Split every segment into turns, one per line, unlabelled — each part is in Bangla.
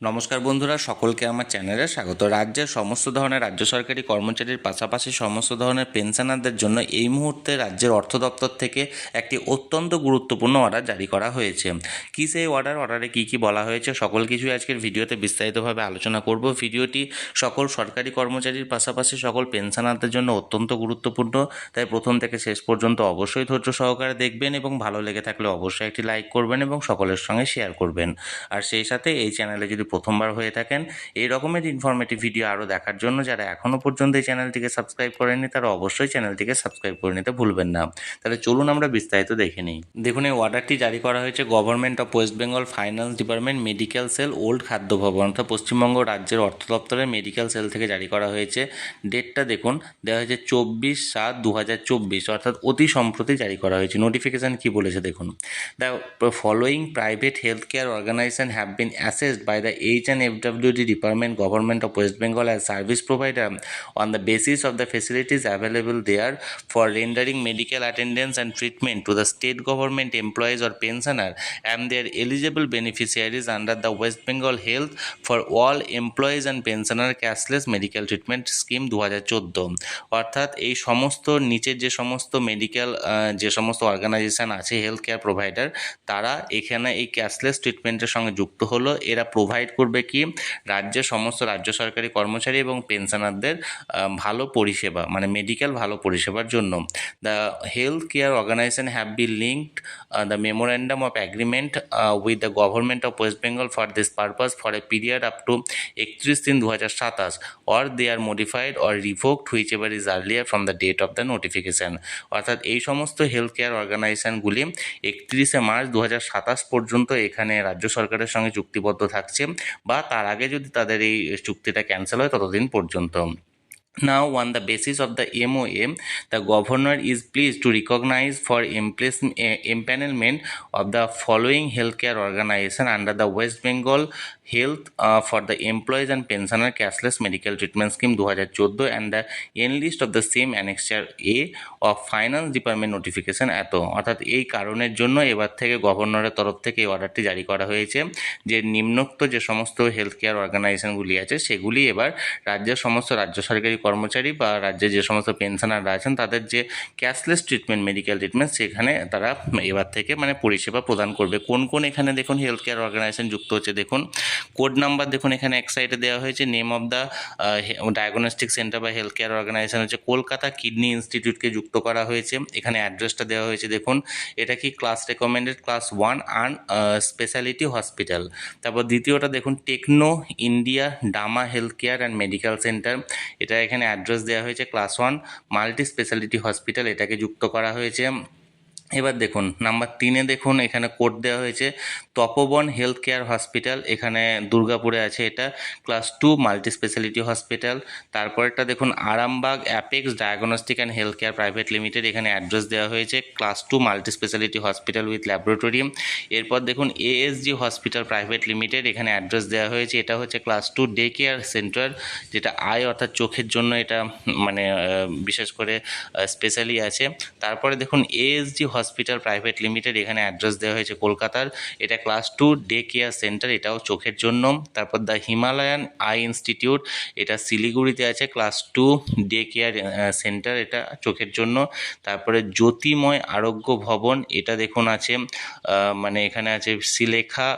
নমস্কার বন্ধুরা, সকলকে আমার চ্যানেলে স্বাগত। রাজ্যের সমস্ত ধরনের রাজ্য সরকারি কর্মচারীর পাশাপাশি সমস্ত ধরনের পেনশনারদের জন্য এই মুহূর্তে রাজ্যের অর্থ দপ্তর থেকে একটি অত্যন্ত গুরুত্বপূর্ণ অর্ডার জারি করা হয়েছে। কী সেই অর্ডার অর্ডারে কী কী বলা হয়েছে? সকল কিছুই আজকের ভিডিওতে বিস্তারিতভাবে আলোচনা করব। ভিডিওটি সকল সরকারি কর্মচারীর পাশাপাশি সকল পেনশনারদের জন্য অত্যন্ত গুরুত্বপূর্ণ। তাই প্রথম থেকে শেষ পর্যন্ত অবশ্যই ধৈর্য সহকারে দেখবেন এবং ভালো লেগে থাকলে অবশ্যই একটি লাইক করবেন এবং সকলের সঙ্গে শেয়ার করবেন। আর সেই সাথে এই চ্যানেলে যদি প্রথমবার হয়ে থাকেন, এই রকমের ইনফরমেটিভ ভিডিও আরও দেখার জন্য যারা এখনও পর্যন্ত এই চ্যানেলটিকে সাবস্ক্রাইব করেননি, তারা অবশ্যই চ্যানেলটিকে সাবস্ক্রাইব করে নিতে ভুলবেন না। তাহলে চলুন আমরা বিস্তারিত দেখে নিই। দেখুন, এই অর্ডারটি জারি করা হয়েছে government of West Bengal finance department medical cell old খাদ্য ভবন অর্থাৎ পশ্চিমবঙ্গ রাজ্যের অর্থ দপ্তরের মেডিকেল সেল থেকে জারি করা হয়েছে। ডেটটা দেখুন দেওয়া হয়েছে চব্বিশ সাত দু অর্থাৎ অতি সম্প্রতি জারি করা হয়েছে। নোটিফিকেশান কী বলেছে দেখুন। The following private health care organisation have been assessed by the H N F W D department government of West Bengal as service provider on the basis of the facilities available there for rendering medical attendance and treatment to the state government employees or pensioner and their eligible beneficiaries under the West Bengal health for all employees and pensioner cashless medical treatment scheme দু হাজার চোদ্দ। অর্থাৎ এই সমস্ত নিচের যে সমস্ত মেডিকেল যে সমস্ত অর্গানাইজেশন আছে হেলথ কেয়ার প্রোভাইডার তারা এখানে এই ক্যাশলেস ট্রিটমেন্টের সঙ্গে যুক্ত হলো। এরা প্রোভাইড করবে কি? রাজ্যের সমস্ত রাজ্য সরকারি কর্মচারী এবং পেনশনারদের ভালো পরিষেবা মানে মেডিকেল ভালো পরিষেবার জন্য। The health care organisation have be linked the memorandum of agreement with the government of West Bengal for this purpose for a period up to একত্রিশ তিন দু হাজার সাতাশ or they are modified or revoked whichever is earlier from the date of the notification অর্থাৎ এই সমস্ত হেলথ কেয়ার অর্গানাইজেশনগুলি একত্রিশে মার্চ দু হাজার সাতাশ পর্যন্ত এখানে রাজ্য সরকারের সঙ্গে চুক্তিবদ্ধ থাকছে। বা তার আগে যদি তাদের এই চুক্তিটা ক্যান্সেল হয় ততদিন পর্যন্ত। Now, on the basis of the MOA, the governor is pleased to recognize for eh, empanelment of the following healthcare organization under the West Bengal Health uh, for the Employees and Pensioner Cashless Medical Treatment Scheme 2014 and the end list of the same annexure A of Finance Department Notification এত অর্থাৎ এই কারণের জন্য এবার থেকে গভর্নরের তরফ থেকে এই অর্ডারটি জারি করা হয়েছে যে নিম্নোক্ত যে সমস্ত হেলথ কেয়ার অর্গানাইজেশনগুলি আছে সেগুলি এবার রাজ্যের সমস্ত রাজ্য সরকারি কর্মচারী বা রাজ্যের যে সমস্ত পেনশনাররা আছেন, তাদের যে ক্যাশলেস ট্রিটমেন্ট, মেডিকেল ট্রিটমেন্ট, সেখানে তারা এবার থেকে মানে পরিষেবা প্রদান করবে। কোন কোন এখানে দেখুন হেলথ কেয়ার অর্গানাইজেশন যুক্ত হচ্ছে, দেখুন কোড নাম্বার দেখুন এখানে এক সাইডে দেওয়া হয়েছে name of the diagnostic centre বা হেলথ কেয়ার অর্গানাইজেশন হচ্ছে, কলকাতা কিডনি ইনস্টিটিউটকে যুক্ত করা হয়েছে। এখানে অ্যাড্রেসটা দেওয়া হয়েছে, দেখুন এটা কি class recommended class one an speciality hospital তারপর দ্বিতীয়টা দেখুন techno India DAMA health care and medical centre এটা এখানে অ্যাড্রেস দেওয়া হয়েছে class one multi speciality hospital এটাকে যুক্ত করা হয়েছে। এবার দেখুন নাম্বার তিনে দেখুন, এখানে কোড দেওয়া হয়েছে, তপবন হেলথ কেয়ার হসপিটাল এখানে দুর্গাপুরে আছে এটা class two multi speciality hospital তারপরেরটা দেখুন, Arambagh apex diagnostic and health care private limited এখানে অ্যাড্রেস দেওয়া হয়েছে class two multi speciality hospital with laboratory এরপর দেখুন এএসজি হসপিটাল প্রাইভেট লিমিটেড এখানে অ্যাড্রেস দেওয়া হয়েছে, এটা হচ্ছে class two day care centre যেটা আয় অর্থাৎ চোখের জন্য এটা মানে বিশেষ করে স্পেশালি আছে, তারপরে দেখুন এএসজি হসপিটাল প্রাইভেট লিমিটেড এখানে অ্যাড্রেস দেওয়া হয়েছে কলকাতার। এটা class two day care centre এটাও চোখের জন্য। তারপর দ্য হিমালয়ান আই ইনস্টিটিউট এটা শিলিগুড়িতে আছে। Class two day care centre এটা চোখের জন্য। তারপরে জ্যোতিময় আরোগ্য ভবন, এটা দেখুন আছে। মানে এখানে আছে শিলেখা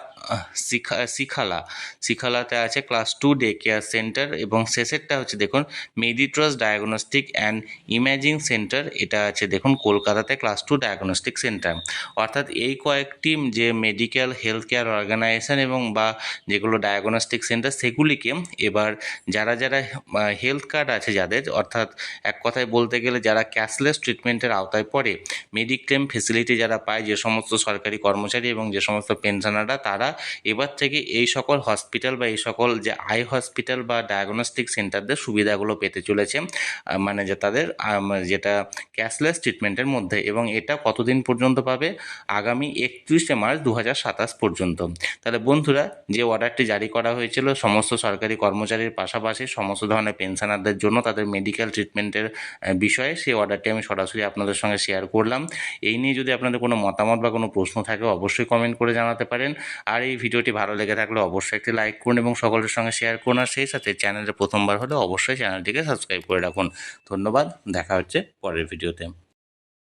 শিখা, শিখালা। শিখালাতে আছে class two day care centre এবং শেষেরটা হচ্ছে দেখুন Meditrust diagnostic and imaging centre এটা আছে দেখুন কলকাতাতে ক্লাস টু ডায়াগনস্টিক সেন্টার অর্থাৎ এই কয়েকটি যে মেডিকেল হেলথ কেয়ার অর্গানাইজেশন এবং বা যেগুলো ডায়াগনস্টিক সেন্টার সেগুলিকে এবার যারা যারা হেলথ কার্ড আছে যাদের, অর্থাৎ এক কথায় বলতে গেলে যারা ক্যাশলেস ট্রিটমেন্টের আওতায় পড়ে মেডিক্লেম ফেসিলিটি যারা পায়, যে সমস্ত সরকারি কর্মচারী এবং যে সমস্ত পেনশনাররা তারা এবার থেকে এই সকল হসপিটাল বা এই সকল যে আই হসপিটাল বা ডায়াগনস্টিক সেন্টারদের সুবিধাগুলো পেতে চলেছে মানে যে তাদের যেটা ক্যাশলেস ট্রিটমেন্টের মধ্যে এবং এটা কত কতদিন পর্যন্ত পাবে? আগামী একত্রিশে মার্চ দু হাজার সাতাশ পর্যন্ত। তাহলে বন্ধুরা, যে অর্ডারটি জারি করা হয়েছিল, সমস্ত সরকারি কর্মচারীর পাশাপাশি সমস্ত ধরনের পেনশনারদের জন্য তাদের মেডিকেল ট্রিটমেন্টের বিষয়ে সেই অর্ডারটি আমি সরাসরি আপনাদের সঙ্গে শেয়ার করলাম। এই নিয়ে যদি আপনাদের কোনো মতামত বা কোনো প্রশ্ন থাকে, অবশ্যই কমেন্ট করে জানাতে পারেন। আর এই ভিডিওটি ভালো লেগে থাকলে অবশ্যই একটি লাইক করুন এবং সকলের সঙ্গে শেয়ার করুন। আর সেই সাথে চ্যানেলে প্রথমবার হলে অবশ্যই চ্যানেলটিকে সাবস্ক্রাইব করে রাখুন। ধন্যবাদ, দেখা হচ্ছে পরের ভিডিওতে